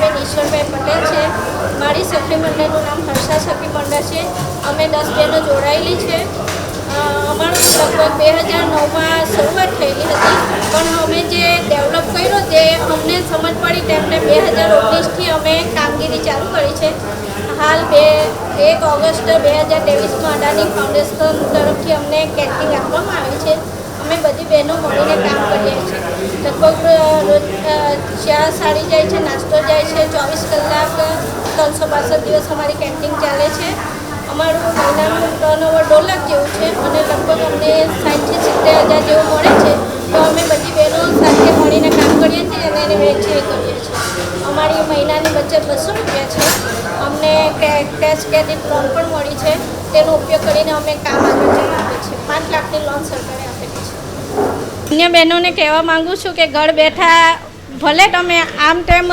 નિમિષાબેન ઈશ્વરભાઈ પટેલ છે. મારી સખી મંડળનું નામ હર્ષા સખી મંડળ છે. અમે દસ બહેનો જોડાયેલી છે. અમારું લગભગ બે હજાર નવમાં શરૂઆત થયેલી હતી. પણ અમે જે ડેવલપ કર્યું તે અમને સમજ પડી તેમને બે હજાર ઓગણીસથી અમે કામગીરી ચાલુ કરી છે. હાલ બે, એક ઓગસ્ટ બે હજાર ત્રેવીસમાં અદાની ફાઉન્ડેશન તરફથી અમને કેટરિંગ આપવામાં આવી છે. અમે બધી બહેનો મળીને કામ કરીએ છીએ લગભગ અ, રોજ અ, ચા સાડી જાય છે, નાસ્તો જાય છે, ચોવીસ કલાક, ત્રણસો બાસઠ દિવસ અમારી કેન્ટીન ચાલે છે. અમારું મહિનાનું ટર્નઓવર દોઢ લાખ જેવું છે અને લગભગ અમને સાઠથી સિત્તેર હજાર જેવું મળે છે. તો અમે બધી બહેનો સાથે મળીને કામ કરીએ છીએ અને એને વહેંચણી કરીએ છીએ. અમારી મહિનાની બચત બસો રૂપિયા છે. અમને કેશ ક્રેડિટ લોન પણ મળી છે. તેનો ઉપયોગ કરીને અમે કામ આગળ ચલાવીએ છીએ. પાંચ લાખની લોન સરકારે આપેલી છે. અન્ય બહેનોને કહેવા માંગુ છું કે ઘર બેઠા ભલે તમે આમ તેમ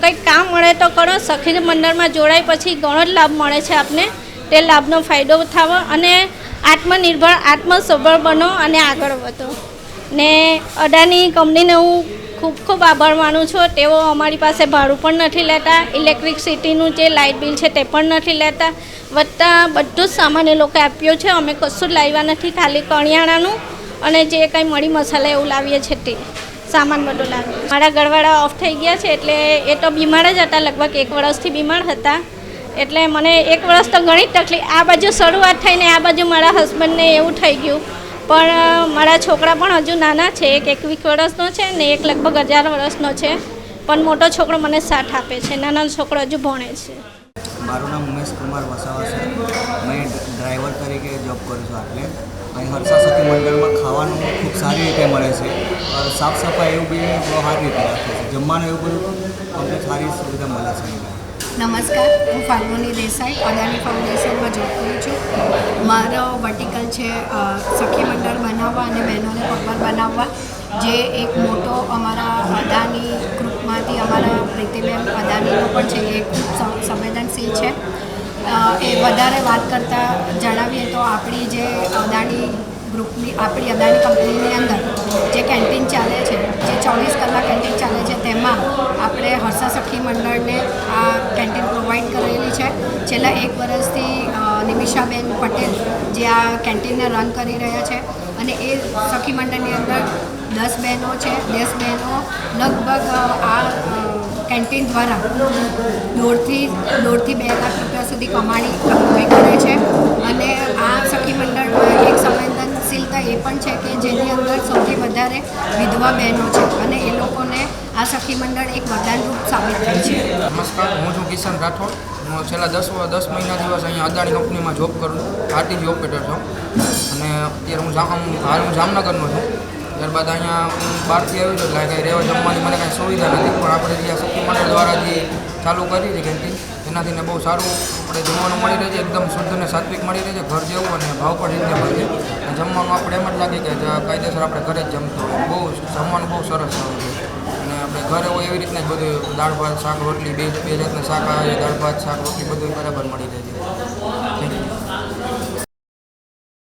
કંઈક કામ મળે તો કરો સખી મંડળમાં જોડાય પછી ઘણો જ લાભ મળે છે આપને. તે લાભનો ફાયદો ઉઠાવો અને આત્મનિર્ભર, આત્મસભર બનો અને આગળ વધો. ને અડાની કંપનીને હું ખૂબ ખૂબ આભાર માનું છું. તેઓ અમારી પાસે ભાડું પણ નથી લેતા ઇલેક્ટ્રિકસિટીનું જે લાઇટ બિલ છે તે પણ નથી લેતા. વધતા બધું જ સામાન એ લોકોએ આપ્યો છે. અમે કશું જ લાવ્યા નથી. ખાલી કરિયાણાનું અને જે કંઈ મળી મસાલા એવું લાવીએ છીએ તે. સામાન બધો લાવ્યો. મારા ઘરવાળા ઓફ થઈ ગયા છે એટલે એ તો બીમાર જ હતા લગભગ, એક વર્ષથી બીમાર હતા. એટલે મને એક વર્ષ તો ઘણી તકલીફ, આ બાજુ શરૂઆત થઈને આ બાજુ મારા હસબન્ડને એવું થઈ ગયું. પણ, મારા છોકરા પણ હજુ નાના છે, એક એકવીસ વર્ષનો છે ને એક લગભગ હજાર વર્ષનો છે. પણ મોટો છોકરો મને સાથ આપે છે, નાનો છોકરો હજુ ભણે છે. મારું નામ ઉમેશ કુમાર વસાવા છે. મેં ડ્રાઈવર તરીકે જોબ કરું છું આટલે. અહીં હર્ષા સખી મંડળમાં ખાવાનું ખૂબ સારી રીતે મળે છે. સાફ સફાઈ એવું બી બહુ સારી રીતે રાખે છે. જમવાનું એવું બધું અમને સારી સુવિધા મળે છે નમસ્કાર. હું ફાલ્ગુની દેસાઈ અદાની ફાઉન્ડેશનમાં જોબ કરું છું. મારો વર્ટિકલ છે સખી મંડળ બનાવવા અને બહેનોને પગભર બનાવવા. જે એક મોટો અમારા અદાની ગ્રુપમાંથી અમારા પ્રીતિબેન અદાનીનો પણ છે. એ ખૂબ સં- છે. એ વધારે વાત કરતાં જણાવીએ તો આપણી જે અદાણી ગ્રુપની, આપણી અદાણી કંપનીની અંદર જે કેન્ટીન ચાલે છે, જે ચોવીસ કલાક કેન્ટીન ચાલે છે, તેમાં આપણે હર્ષા સખી મંડળને આ કેન્ટીન પ્રોવાઈડ કરેલી છે. છેલ્લા એક વર્ષથી નિમિષાબેન પટેલ જે આ કેન્ટીનને રન કરી રહ્યા છે અને એ સખી મંડળની અંદર દસ બહેનો છે. દસ બહેનો લગભગ કેન્ટીન દ્વારા દોઢથી દોઢથી બે લાખ રૂપિયા સુધી કમાણી કમાઈ કરે છે. અને આ સખી મંડળમાં એક સંવેદનશીલતા એ પણ છે કે જેની અંદર સૌથી વધારે વિધવા બહેનો છે અને એ લોકોને આ સખી મંડળ એક વરદાનરૂપ સાબિત થાય છે. નમસ્કાર, હું છું કિશન રાઠોડ. હું છેલ્લા દસ દસ મહિના દિવસ અહીંયા અદાણી કંપનીમાં જોબ કરું આરટીજી ઓપરેટર છું. અને અત્યારે હું જામ, હાલ હું જામનગરનો છું. ત્યારબાદ અહીંયા બહારથી આવ્યો છું, એટલે કંઈ રહેવા જમવાની મને કાંઈ સુવિધા નથી. પણ આપણે જે આ શક્તિ મંડળ દ્વારા જે ચાલુ કરી છે કેન્ટીન એનાથી ને બહુ સારું આપણે જમવાનું મળી રહે છે, એકદમ શુદ્ધ અને સાત્વિક મળી રહે છે, ઘર જેવું અને ભાવ પણ રીઝનેબલ છે. અને જમવાનું આપણે એમ જ લાગે કે કાયદેસર આપણે ઘરે જ જમતો બહુ જમવાનું બહુ સરસ આવે છે. અને આપણે ઘરે હોય એવી રીતના જ બધું દાળ, ભાત, શાક, રોટલી, બે બે જાતના શાક આવે દાળ, ભાત, શાક, રોટલી બધું બરાબર મળી રહે છે.